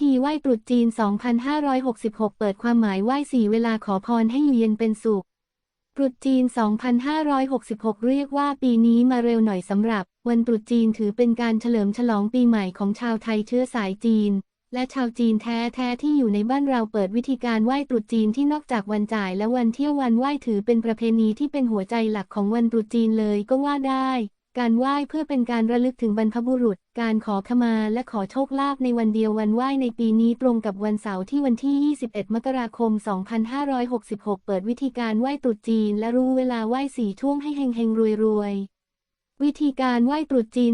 ธีไหว้ตรุษจีน 2566 เปิดความหมายไหว้สี่เวลาขอพรให้อยู่เย็นเป็นสุข ตรุษจีน 2566 เรียกว่าปีนี้มาเร็วหน่อยสำหรับ วันตรุษจีนถือเป็นการเฉลิมฉลองปีใหม่ของชาวไทยเชื้อสายจีน และชาวจีนแท้ๆที่อยู่ในบ้านเราเปิดวิธีการไหว้ตรุษจีนที่นอกจากวันจ่ายและวันเที่ยววันไหว้ถือเป็นประเพณีที่เป็นหัวใจหลักของวันตรุษจีนเลยก็ว่าได้ การไหว้เพื่อเป็นการระลึกถึงบรรพบุรุษ การขอขมาและขอโชคลาภในวันเดียววันไหว้ในปีนี้ตรงกับวันเสาร์ที่วันที่ 21 มกราคม 2566 เปิดวิธีการไหว้ตรุษจีน และรู้เวลาไหว้สี่ช่วงให้เฮงเฮงรวยรวยวิธีการไหว้ตรุษจีน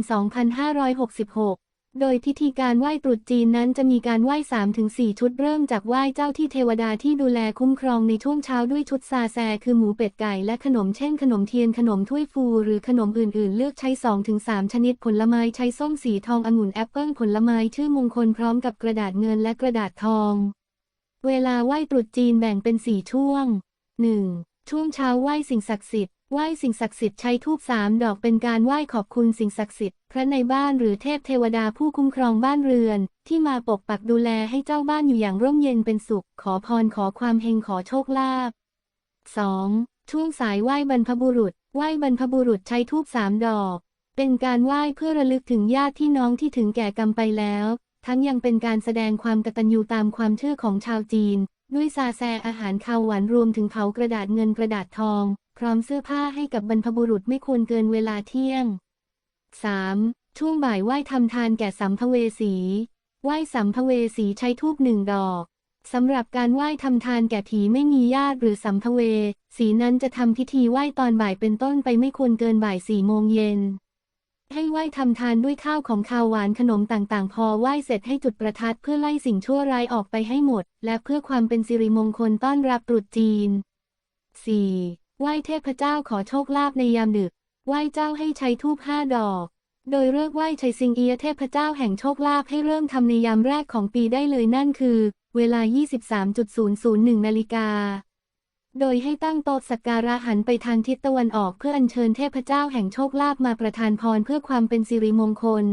2566 โดยพิธีการไหว้ตรุษจีนนั้นจะมีการไหว้3-4 ชุดเริ่มจากไหว้เจ้าที่เทวดาที่ดูแลคุ้มครองในช่วงเช้าด้วยชุดซาแซคือหมูเป็ดไก่และขนมเช่นขนมเทียนขนมถ้วยฟู หรือขนมอื่นๆ เลือกใช้ 2-3 ชนิดผลไม้ใช้ส้มสีทององุ่นแอปเปิ้ลผลไม้ชื่อมงคลพร้อมกับกระดาษเงินและกระดาษทอง เวลาไหว้ตรุษจีนแบ่งเป็น 4 ช่วง 1. ช่วงเช้าไหว้สิ่งศักดิ์สิทธิ์ ไหว้สิ่งศักดิ์สิทธิ์ใช้ธูปสามดอกเป็นการไหว้ขอบคุณสิ่งศักดิ์สิทธิ์พระในบ้านหรือเทพเทวดาผู้คุ้มครองบ้านเรือน ที่มาปกปักดูแลให้เจ้าบ้านอยู่อย่างร่มเย็นเป็นสุข ขอพรขอความเฮงขอโชคลาภ 2. ช่วงสายไหว้บรรพบุรุษ ไหว้บรรพบุรุษใช้ธูปสามดอก เป็นการไหว้เพื่อระลึกถึงญาติพี่น้องที่ถึงแก่กรรมไปแล้ว ทั้งยังเป็นการแสดงความกตัญญูตามความเชื่อของชาวจีน ด้วยซาแซอาหารคาวหวานรวมถึงเผากระดาษเงินกระดาษทอง พร้อมเสื้อผ้าให้กับบรรพบุรุษไม่ควรเกินเวลาเที่ยง 3. ช่วงบ่ายไหว้ทำทานแก่สัมภเวสี ไหว้สัมภเวสีใช้ทูบหนึ่งดอกสำหรับการไหว้ทำทานแก่ผีไม่มีญาติหรือสัมภเวสีนั้นจะทำพิธีไหว้ตอนบ่ายเป็นต้นไปไม่ควรเกินบ่ายสี่โมงเย็น ให้ไหว้ทำทานด้วยข้าวของข้าวหวานขนมต่างๆ พอไหว้เสร็จให้จุดประทัดเพื่อไล่สิ่งชั่วร้ายออกไปให้หมด และเพื่อความเป็นสิริมงคลต้อนรับตรุษจีน 4. ไหว้เทพเจ้าขอโชคลาภในยามดึก ไหว้เจ้าให้ใช้ทูบห้าดอก โดยเลิกไหว้ชัยซิงเอียเทพเจ้าแห่งโชคลาภให้เริ่มทำในยามแรกของปีได้เลยนั่นคือ เวลา 23.001 นาฬิกา โดยให้ตั้งโต๊ะสักการะหันไปทางทิศตะวันออกเพื่ออัญเชิญเทพเจ้าแห่งโชคลาภมาประทานพรเพื่อความเป็นสิริมงคล